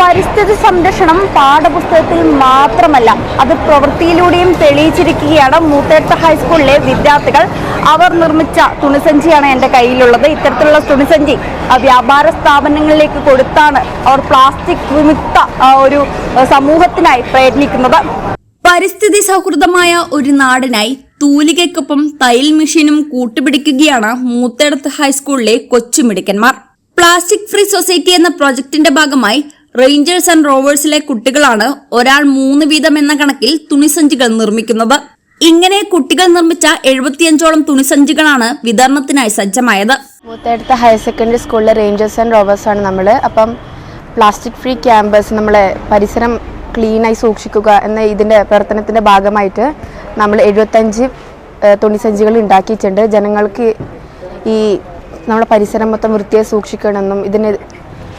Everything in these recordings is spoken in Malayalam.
പരിസ്ഥിതി സംരക്ഷണം പാഠപുസ്തകത്തിൽ മാത്രമല്ല അത് പ്രവൃത്തിയിലൂടെയും തെളിയിച്ചിരിക്കുകയാണ് മൂത്തേട്ട ഹൈസ്കൂളിലെ വിദ്യാർത്ഥികൾ. അവർ നിർമ്മിച്ച തുണിസഞ്ചിയാണ് എന്റെ കയ്യിലുള്ളത്. ഇത്തരത്തിലുള്ള തുണിസഞ്ചി വ്യാപാര സ്ഥാപനങ്ങളിലേക്ക് കൊടുത്താണ് അവർ പ്ലാസ്റ്റിക് വിമുക്ത ഒരു സമൂഹത്തിനായി പ്രയത്നിക്കുന്നത്. പരിസ്ഥിതി സൗഹൃദമായ ഒരു നാടിനായി തൂലികയ്ക്കൊപ്പം തയ്യൽ മെഷീനും കൂട്ടുപിടിക്കുകയാണ് മൂത്തേടത്ത് ഹൈസ്കൂളിലെ കൊച്ചുമിടുക്കന്മാർ. പ്ലാസ്റ്റിക് ഫ്രീ സൊസൈറ്റി എന്ന പ്രൊജക്ടിന്റെ ഭാഗമായി റേഞ്ചേഴ്സ് ആൻഡ് റോവേഴ്സിലെ കുട്ടികളാണ് ഒരാൾ മൂന്ന് വീതം എന്ന കണക്കിൽ തുണിസഞ്ചികൾ നിർമ്മിക്കുന്നത്. ഇങ്ങനെ കുട്ടികൾ നിർമ്മിച്ച എഴുപത്തിയഞ്ചോളം തുണിസഞ്ചികളാണ് വിതരണത്തിനായി സജ്ജമായത്. മൂത്തടുത്ത ഹയർ സെക്കൻഡറി സ്കൂളിലെ റേഞ്ചേഴ്സ് ആൻഡ് റോവേഴ്സ് ആണ് നമ്മൾ അപ്പം പ്ലാസ്റ്റിക് ഫ്രീ ക്യാമ്പസ് നമ്മളെ പരിസരം ക്ലീനായി സൂക്ഷിക്കുക എന്ന ഇതിന്റെ പ്രവർത്തനത്തിന്റെ ഭാഗമായിട്ട് നമ്മൾ എഴുപത്തഞ്ച് തുണിസഞ്ചികൾ ഉണ്ടാക്കിയിട്ടുണ്ട്. ജനങ്ങൾക്ക് ഈ നമ്മുടെ പരിസരം മൊത്തം വൃത്തിയായി സൂക്ഷിക്കണമെന്നും ഇതിന്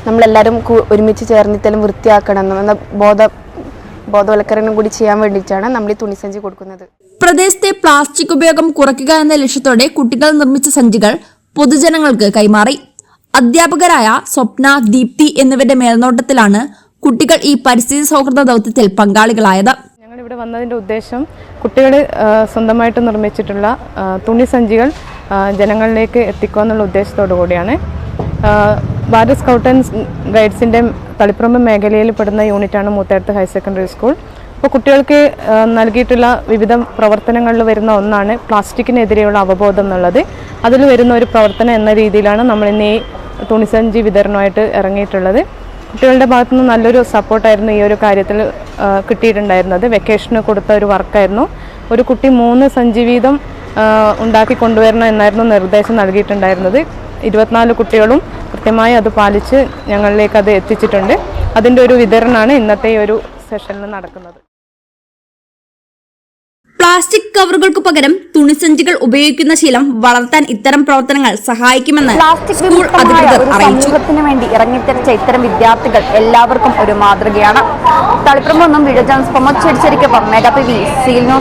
നമ്മളെല്ലാവരും ഒരുമിച്ച് ചേർന്ന് വൃത്തിയാക്കണം എന്ന ബോധ ബോധവൽക്കരണം കൂടി ചെയ്യാൻ വേണ്ടിയിട്ടാണ് നമ്മൾ ഈ തുണിസഞ്ചി കൊടുക്കുന്നത്. പ്രദേശത്തെ പ്ലാസ്റ്റിക് ഉപയോഗം കുറയ്ക്കുക എന്ന ലക്ഷ്യത്തോടെ കുട്ടികൾ നിർമ്മിച്ച സഞ്ചികൾ പൊതുജനങ്ങൾക്ക് കൈമാറി. അധ്യാപകരായ സ്വപ്ന ദീപ്തി എന്നിവരുടെ മേൽനോട്ടത്തിലാണ് കുട്ടികൾ ഈ പരിസ്ഥിതി സൗഹൃദ ദൗത്യത്തിൽ പങ്കാളികളായത്. ഞങ്ങളിവിടെ വന്നതിന്റെ ഉദ്ദേശം കുട്ടികൾ സ്വന്തമായിട്ട് നിർമ്മിച്ചിട്ടുള്ള തുണി സഞ്ചികൾ ജനങ്ങളിലേക്ക് എത്തിക്കുക എന്നുള്ള ഉദ്ദേശത്തോടു കൂടിയാണ് ഭാരത് സ്കൗട്ട് ആൻഡ് ഗൈഡ്സിന്റെ തളിപ്പറമ്പ് മേഖലയിൽ പെടുന്ന യൂണിറ്റാണ് മൂത്തേടത്ത് ഹയർ സെക്കൻഡറി സ്കൂൾ. അപ്പോൾ കുട്ടികൾക്ക് നൽകിയിട്ടുള്ള വിവിധ പ്രവർത്തനങ്ങളിൽ വരുന്ന ഒന്നാണ് പ്ലാസ്റ്റിക്കിനെതിരെയുള്ള അവബോധം എന്നുള്ളത്. അതിൽ വരുന്ന ഒരു പ്രവർത്തനം എന്ന രീതിയിലാണ് നമ്മൾ ഇന്ന് ഈ തുണിസഞ്ചി വിതരണമായിട്ട് ഇറങ്ങിയിട്ടുള്ളത്. കുട്ടികളുടെ ഭാഗത്തുനിന്ന് നല്ലൊരു സപ്പോർട്ടായിരുന്നു ഈ ഒരു കാര്യത്തിൽ കിട്ടിയിട്ടുണ്ടായിരുന്നത്. വെക്കേഷന് കൊടുത്ത ഒരു വർക്കായിരുന്നു. ഒരു കുട്ടി മൂന്ന് സഞ്ചി വീതം ഉണ്ടാക്കി കൊണ്ടുവരണം എന്നായിരുന്നു നിർദ്ദേശം നൽകിയിട്ടുണ്ടായിരുന്നത്. ഇരുപത്തിനാല് കുട്ടികളും കൃത്യമായി അത് പാലിച്ച് ഞങ്ങളിലേക്ക് അത് എത്തിച്ചിട്ടുണ്ട്. അതിന്റെ ഒരു വിതരണമാണ് ഇന്നത്തെ ഒരു സെഷനിൽ നടക്കുന്നത്. പ്ലാസ്റ്റിക് കവറുകൾക്ക് പകരം തുണിസഞ്ചികൾ ഉപയോഗിക്കുന്ന ശീലം വളർത്താൻ ഇത്തരം പ്രവർത്തനങ്ങൾ സഹായിക്കുമെന്ന് സ്കൂൾ അധികൃതർ അറിയിച്ചു. സമൂഹത്തിന് വേണ്ടി ഇറങ്ങിത്തിരിച്ച ഇത്തരം വിദ്യാർത്ഥികൾ എല്ലാവർക്കും ഒരു മാതൃകയാണ്. തളിപ്പുറം നിന്നും വീഡിയോ ജോൺസ് ചെടിച്ചേരിക്കൊപ്പം മെഗാ പി വി സീൽ